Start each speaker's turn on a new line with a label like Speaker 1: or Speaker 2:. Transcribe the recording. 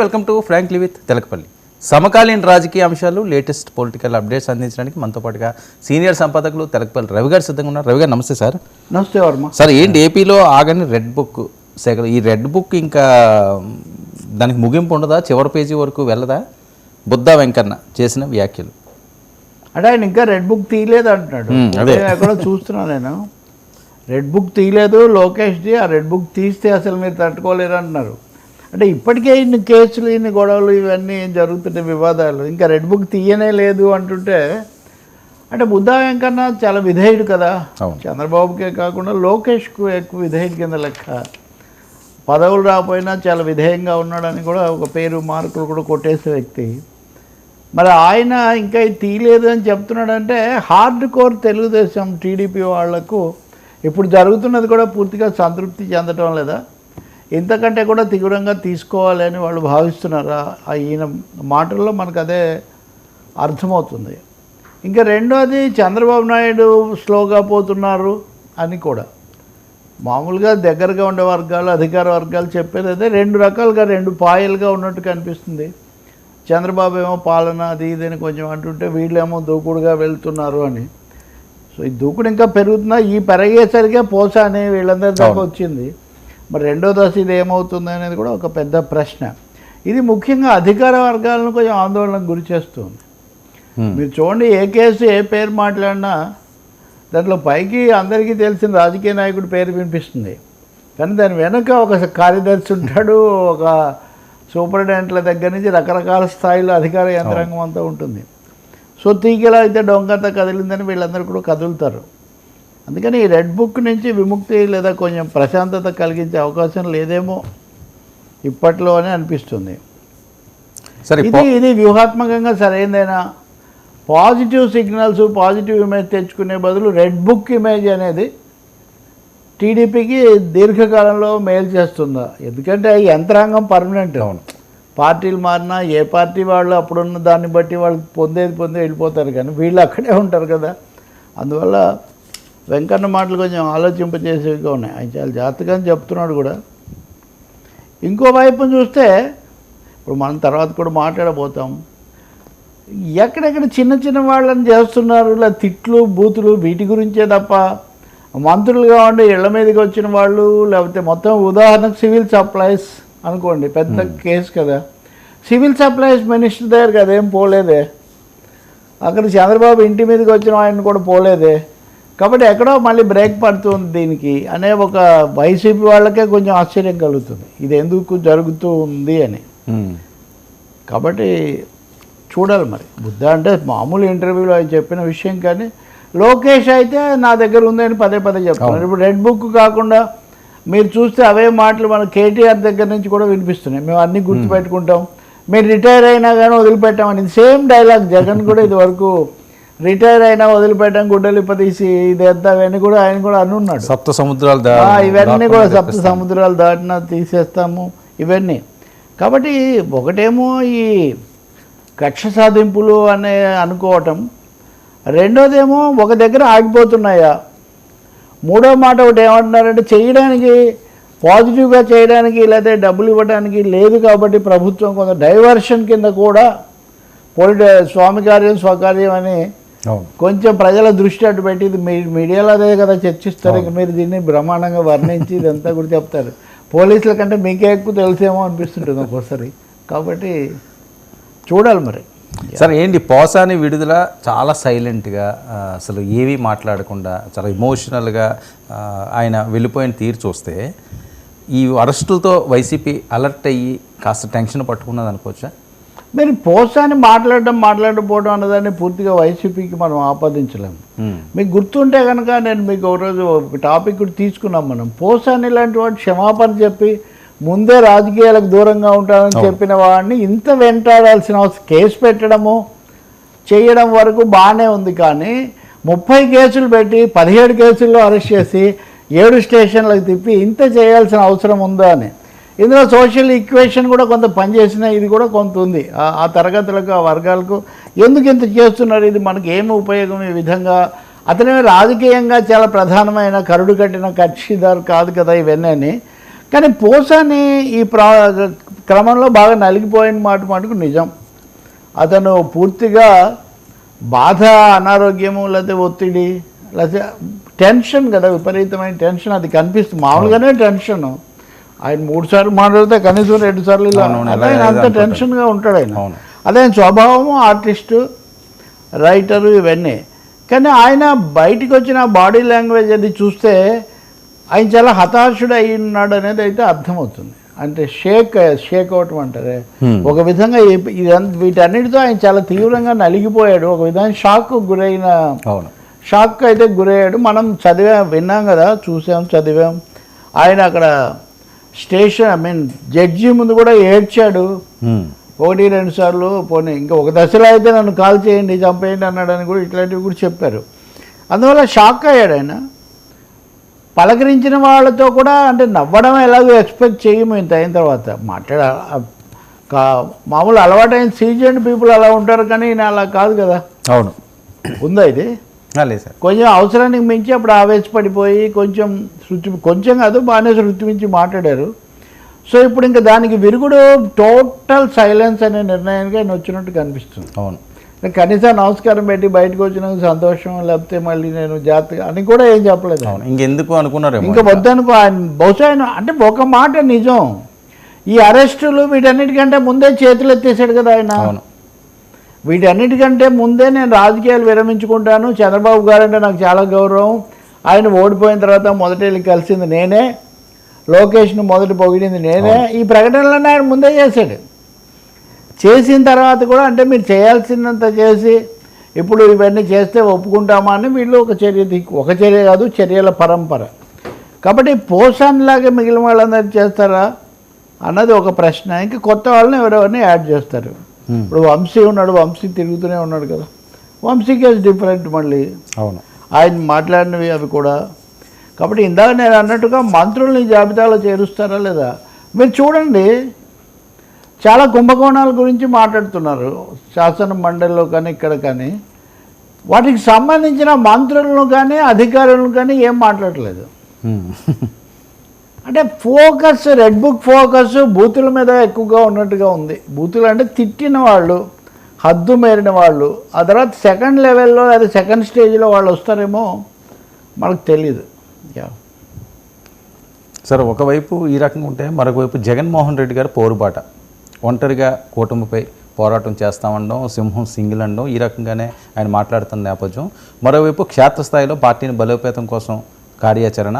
Speaker 1: Welcome to frankly with Telakapalli. సమకాలీన రాజకీయ అంశాలు లేటెస్ట్ పొలిటికల్ అప్డేట్స్ అందించడానికి మనతో పాటుగా సీనియర్ సంపాదకులు తెలకపల్లి రవి గారు సిద్ధంగా ఉన్నారు. రవి గారు నమస్తే సార్.
Speaker 2: నమస్తే వర్మ.
Speaker 1: సార్ ఏంటి ఏపీలో ఆగని రెడ్ బుక్ సేకరణ? ఈ రెడ్ బుక్ ఇంకా దానికి ముగింపు ఉండదా? చివరి పేజీ వరకు వెళ్ళదా? బుద్ధా వెంకన్న చేసిన వ్యాఖ్యలు.
Speaker 2: అంటే ఆయన ఇంకా రెడ్ బుక్ తీయలేదు అంటున్నాడు. ఎక్కడో చూస్తున్నా నేను. రెడ్ బుక్ తీయలేదు లోకేష్ది ఆ రెడ్ బుక్ తీస్తే అసలు మీరు తట్టుకోలేరు అంటున్నారు. అంటే ఇప్పటికే ఇన్ని కేసులు ఇన్ని గొడవలు ఇవన్నీ జరుగుతుంటాయి వివాదాలు. ఇంకా రెడ్ బుక్ తీయనే లేదు అంటుంటే అంటే బుద్ధా వెంకన్న చాలా విధేయుడు కదా. చంద్రబాబుకే కాకుండా లోకేష్కు ఎక్కువ విధేయుడు కింద లెక్క. పదవులు రాకపోయినా చాలా విధేయంగా ఉన్నాడని కూడా ఒక పేరు మార్కులు కూడా కొట్టేసే వ్యక్తి. మరి ఆయన ఇంకా తీయలేదు అని చెప్తున్నాడంటే హార్డ్ కోర్ తెలుగుదేశం టీడీపీ వాళ్ళకు ఇప్పుడు జరుగుతున్నది కూడా పూర్తిగా సంతృప్తి చెందటం లేదా? ఇంతకంటే కూడా తీవ్రంగా తీసుకోవాలి అని వాళ్ళు భావిస్తున్నారా? ఆ ఈయన మాటల్లో మనకు అదే అర్థమవుతుంది. ఇంకా రెండోది చంద్రబాబు నాయుడు స్లోగా పోతున్నారు అని కూడా. మామూలుగా దగ్గరగా ఉండే వర్గాలు అధికార వర్గాలు చెప్పేది అదే. రెండు రకాలుగా రెండు పాయలుగా ఉన్నట్టు కనిపిస్తుంది. చంద్రబాబు ఏమో పాలన అది ఇది అని కొంచెం అంటుంటే వీళ్ళేమో దూకుడుగా వెళ్తున్నారు అని. సో ఈ దూకుడు ఇంకా పెరుగుతున్నా ఈ పెరిగేసరికే పోసా అని వీళ్ళందరి దాకా. వచ్చింది. మరి రెండో దశ ఇది ఏమవుతుంది అనేది కూడా ఒక పెద్ద ప్రశ్న. ఇది ముఖ్యంగా అధికార వర్గాలను కొంచెం ఆందోళనకు గురి చేస్తుంది. మీరు చూడండి ఏ కేసు ఏ పేరు మాట్లాడినా దాంట్లో పైకి అందరికీ తెలిసిన రాజకీయ నాయకుడి పేరు వినిపిస్తుంది. కానీ దాని వెనుక ఒక కార్యదర్శి ఉంటాడు ఒక సూపరింటెండెంట్ల దగ్గర నుంచి రకరకాల స్థాయిలో అధికార యంత్రాంగం అంతా ఉంటుంది. సో తీగలా అయితే డొంకంతా కదిలిందని వీళ్ళందరూ కూడా కదులుతారు. అందుకని ఈ రెడ్ బుక్ నుంచి విముక్తి లేదా కొంచెం ప్రశాంతత కలిగించే అవకాశం లేదేమో ఇప్పట్లో అని అనిపిస్తుంది.
Speaker 1: సరే
Speaker 2: ఇది ఇది వ్యూహాత్మకంగా సరైనదైనా పాజిటివ్ సిగ్నల్స్ పాజిటివ్ ఇమేజ్ తెచ్చుకునే బదులు రెడ్ బుక్ ఇమేజ్ అనేది టీడీపీకి దీర్ఘకాలంలో మేలు చేస్తుందా? ఎందుకంటే యంత్రాంగం పర్మనెంట్.
Speaker 1: అవును.
Speaker 2: పార్టీలు మారినా ఏ పార్టీ వాళ్ళు అప్పుడున్న దాన్ని బట్టి వాళ్ళు పొందేది పొందే వెళ్ళిపోతారు కానీ వీళ్ళు అక్కడే ఉంటారు కదా. అందువల్ల వెంకన్న మాటలు కొంచెం ఆలోచింపజేసేవిగా ఉన్నాయి. ఆయన చాలా జాగ్రత్తగా చెప్తున్నాడు కూడా. ఇంకో వైపు చూస్తే ఇప్పుడు మనం తర్వాత కూడా మాట్లాడబోతాం. ఎక్కడెక్కడ చిన్న చిన్న వాళ్ళని చేస్తున్నారు ఇలా తిట్లు బూతులు వీటి గురించే తప్ప మంత్రులుగా ఉండి ఇళ్ళ మీదకి వచ్చిన వాళ్ళు లేకపోతే మొత్తం ఉదాహరణకు సివిల్ సప్లైస్ అనుకోండి పెద్ద కేసు కదా. సివిల్ సప్లైస్ మినిస్టర్ దగ్గర అదేం పోలేదే. అక్కడ చంద్రబాబు ఇంటి మీదకి వచ్చిన ఆయన కూడా పోలేదే. కాబట్టి ఎక్కడో మళ్ళీ బ్రేక్ పడుతుంది దీనికి అనే ఒక వైసీపీ వాళ్ళకే కొంచెం ఆశ్చర్యం కలుగుతుంది. ఇది ఎందుకు జరుగుతూ ఉంది అని. కాబట్టి చూడాలి మరి. బుద్ధ అంటే మామూలు ఇంటర్వ్యూలో ఆయన చెప్పిన విషయం కానీ లోకేష్ అయితే నా దగ్గర ఉందని పదే పదే చెప్తున్నారు. ఇప్పుడు రెడ్ బుక్ కాకుండా మీరు చూస్తే అవే మాటలు మన కేటీఆర్ దగ్గర నుంచి కూడా వినిపిస్తున్నాయి. మేము అన్ని గుర్తుపెట్టుకుంటాం. మీరు రిటైర్ అయినా కానీ వదిలిపెట్టామని. సేమ్ డైలాగ్ జగన్ కూడా ఇది వరకు రిటైర్ అయినా వదిలిపెట్టాం గుడ్డలు ఇప్పదీసి ఇది ఎంత అవన్నీ కూడా ఆయన కూడా అనున్నాడు
Speaker 1: సప్త సముద్రాలు
Speaker 2: ఇవన్నీ కూడా సప్త సముద్రాలు దాటినా తీసేస్తాము ఇవన్నీ. కాబట్టి ఒకటేమో ఈ కక్ష సాధింపులు అనే అనుకోవటం. రెండోదేమో ఒక దగ్గర ఆగిపోతున్నాయా. మూడో మాట ఒకటి ఏమంటున్నారంటే చేయడానికి పాజిటివ్గా చేయడానికి లేకపోతే డబ్బులు ఇవ్వడానికి లేదు కాబట్టి ప్రభుత్వం కొంత డైవర్షన్ కింద కూడా పొలిటి స్వామి కార్యం స్వకార్యం అని కొంచెం ప్రజల దృష్టి అటు పెట్టి ఇది మీడియాలో అదే కదా చర్చిస్తారు. ఇక మీరు దీన్ని బ్రహ్మాండంగా వర్ణించి ఇదంతా కూడా చెప్తారు. పోలీసుల కంటే మీకే ఎక్కువ తెలిసేమో అనిపిస్తుంటుంది ఒక్కోసారి. కాబట్టి చూడాలి మరి.
Speaker 1: సార్ ఏంటి? పోసాని విడుదల చాలా సైలెంట్గా అసలు ఏమీ మాట్లాడకుండా చాలా ఇమోషనల్గా ఆయన వెళ్ళిపోయిన తీరు చూస్తే ఈ అరెస్టులతో వైసీపీ అలర్ట్ అయ్యి కాస్త టెన్షన్ పట్టుకున్నది అనుకోవచ్చా?
Speaker 2: మరి పోసాని మాట్లాడడం మాట్లాడకపోవడం అన్నదాన్ని పూర్తిగా వైసీపీకి మనం ఆపాదించలేము. మీకు గుర్తుంటే కనుక నేను మీకు ఒకరోజు ఒక టాపిక్ కూడా తీసుకున్నాం మనం. పోసాని లాంటి వాడు క్షమాపణ చెప్పి ముందే రాజకీయాలకు దూరంగా ఉంటానని చెప్పిన వాడిని ఇంత వెంటాడాల్సిన అవసరం కేసు పెట్టడము చేయడం వరకు బాగానే ఉంది కానీ ముప్పై కేసులు పెట్టి పదిహేడు కేసుల్లో అరెస్ట్ చేసి ఏడు స్టేషన్లకు తిప్పి ఇంత చేయాల్సిన అవసరం ఉందా అని. ఇందులో సోషల్ ఈక్వేషన్ కూడా కొంత పనిచేసిన ఇది కూడా కొంత ఉంది. ఆ- తరగతులకు ఆ వర్గాలకు ఎందుకు ఇంత చేస్తున్నారు? ఇది మనకి ఏమి ఉపయోగం ఈ విధంగా? అతనేమి రాజకీయంగా చాలా ప్రధానమైన కరుడు కట్టిన కక్షిదారు కాదు కదా ఇవన్నీ. అని కానీ పోసాని ఈ ప్రా క్రమంలో బాగా నలిగిపోయిన మాట మటుకు నిజం. అతను పూర్తిగా బాధ అనారోగ్యము లేకపోతే ఒత్తిడి లేకపోతే టెన్షన్ కదా విపరీతమైన టెన్షన్ అది కనిపిస్తుంది మామూలుగానే టెన్షన్ ఆయన మూడు సార్లు మాట్లాడితే కనీసం రెండు సార్లు ఇలా ఆయన అంత. టెన్షన్గా ఉంటాడు ఆయన. అదే ఆయన స్వభావము ఆర్టిస్టు రైటరు ఇవన్నీ. కానీ ఆయన బయటికి వచ్చిన బాడీ లాంగ్వేజ్ అది చూస్తే ఆయన చాలా హతాశుడు అయి ఉన్నాడు అనేది అయితే అర్థమవుతుంది. అంటే షేక్ షేక్ అవటం అంటారే. ఒక విధంగా వీటన్నిటితో ఆయన చాలా తీవ్రంగా నలిగిపోయాడు. ఒక విధంగా షాక్ గురైన షాక్ అయితే గురయ్యాడు. మనం చదివాం విన్నాం కదా చూసాం చదివాం. ఆయన అక్కడ స్టేషన్ ఐ మీన్ జడ్జి ముందు కూడా ఏడ్చాడు.
Speaker 1: ఉమ్.
Speaker 2: ఒకటి రెండు సార్లు పోనీ ఇంకా ఒక దశలో అయితే నన్ను కాల్ చేయండి చంపేయండి అన్నాడని కూడా ఇట్లాంటివి కూడా చెప్పారు. అందువల్ల షాక్ అయ్యాడు ఆయన. పలకరించిన వాళ్ళతో కూడా అంటే నవ్వడం ఎలాగో ఎక్స్పెక్ట్ చేయము ఇంత అయిన తర్వాత. మాట్లాడ కా మామూలు అలవాటైన సీజన్ పీపుల్ అలా ఉంటారు కానీ ఈయన అలా కాదు కదా.
Speaker 1: అవును.
Speaker 2: ఉందా ఇది?
Speaker 1: లేదు
Speaker 2: కొంచెం అవసరానికి మించి అప్పుడు ఆవేశపడిపోయి కొంచెం శృతి కొంచెం కాదు బాగానే శృతి మించి మాట్లాడారు. సో ఇప్పుడు ఇంకా దానికి విరుగుడు టోటల్ సైలెన్స్ అనే నిర్ణయానికి ఆయన వచ్చినట్టు కనిపిస్తుంది.
Speaker 1: అవును.
Speaker 2: కనీసం నమస్కారం పెట్టి బయటకు వచ్చినందుకు సంతోషం లేకపోతే మళ్ళీ నేను జాగ్రత్తగా అని కూడా ఏం చెప్పలేదు.
Speaker 1: అవును. ఇంకెందుకు అనుకున్నారేమో
Speaker 2: ఇంకా వద్దనుకో ఆయన బహుశా ఆయన అంటే ఒక మాట నిజం. ఈ అరెస్టులు వీటన్నిటికంటే ముందే చేతులు ఎత్తేసాడు కదా ఆయన.
Speaker 1: అవును.
Speaker 2: వీటన్నిటికంటే ముందే నేను రాజకీయాలు విరమించుకుంటాను. చంద్రబాబు గారు అంటే నాకు చాలా గౌరవం. ఆయన ఓడిపోయిన తర్వాత మొదట వెళ్ళి కలిసింది నేనే. లోకేష్ను మొదట పొగిడింది నేనే. ఈ ప్రకటనలన్నీ ఆయన ముందే చేశాడు. చేసిన తర్వాత కూడా అంటే మీరు చేయాల్సిందంత చేసి ఇప్పుడు ఇవన్నీ చేస్తే ఒప్పుకుంటామా అని వీళ్ళు ఒక చర్య ఒక చర్య కాదు చర్యల పరంపర. కాబట్టి పోషన్లాగా మిగిలిన వాళ్ళందరూ చేస్తారా? అన్నది ఒక ప్రశ్న. ఇంకా కొత్త వాళ్ళని ఎవరెవరిని యాడ్ చేస్తారు. ఇప్పుడు వంశీ ఉన్నాడు వంశీ తిరుగుతూనే ఉన్నాడు కదా. వంశీ కేసు డిఫరెంట్ మళ్ళీ.
Speaker 1: అవును.
Speaker 2: ఆయన మాట్లాడినవి అవి కూడా. కాబట్టి ఇందాక నేను అన్నట్టుగా మంత్రుల్ని జాబితాలో చేరుస్తారా లేదా? మీరు చూడండి. చాలా కుంభకోణాల గురించి మాట్లాడుతున్నారు. శాసన మండలిలో కానీ ఇక్కడ కానీ. వాటికి సంబంధించిన మంత్రులను కానీ అధికారులను కానీ ఏం మాట్లాడలేదు.
Speaker 1: ఉమ్.
Speaker 2: అంటే ఫోకస్ రెడ్ బుక్ ఫోకస్ బూతుల మీద ఎక్కువగా ఉన్నట్టుగా ఉంది. బూతులు అంటే తిట్టిన వాళ్ళు హద్దు మేరిన వాళ్ళు. ఆ తర్వాత సెకండ్ లెవెల్లో లేదా సెకండ్ స్టేజ్లో వాళ్ళు వస్తారేమో మనకు తెలియదు యా.
Speaker 1: సరే ఒకవైపు ఈ రకంగా ఉంటే మరొకవైపు జగన్మోహన్ రెడ్డి గారు పోరుబాట. ఒంటరిగా కూటమిపై పోరాటం చేస్తామనడం సింహం సింగిల్ అనడం ఈ రకంగానే ఆయన మాట్లాడుతున్న నేపథ్యం. మరోవైపు క్షేత్రస్థాయిలో పార్టీని బలోపేతం కోసం కార్యాచరణ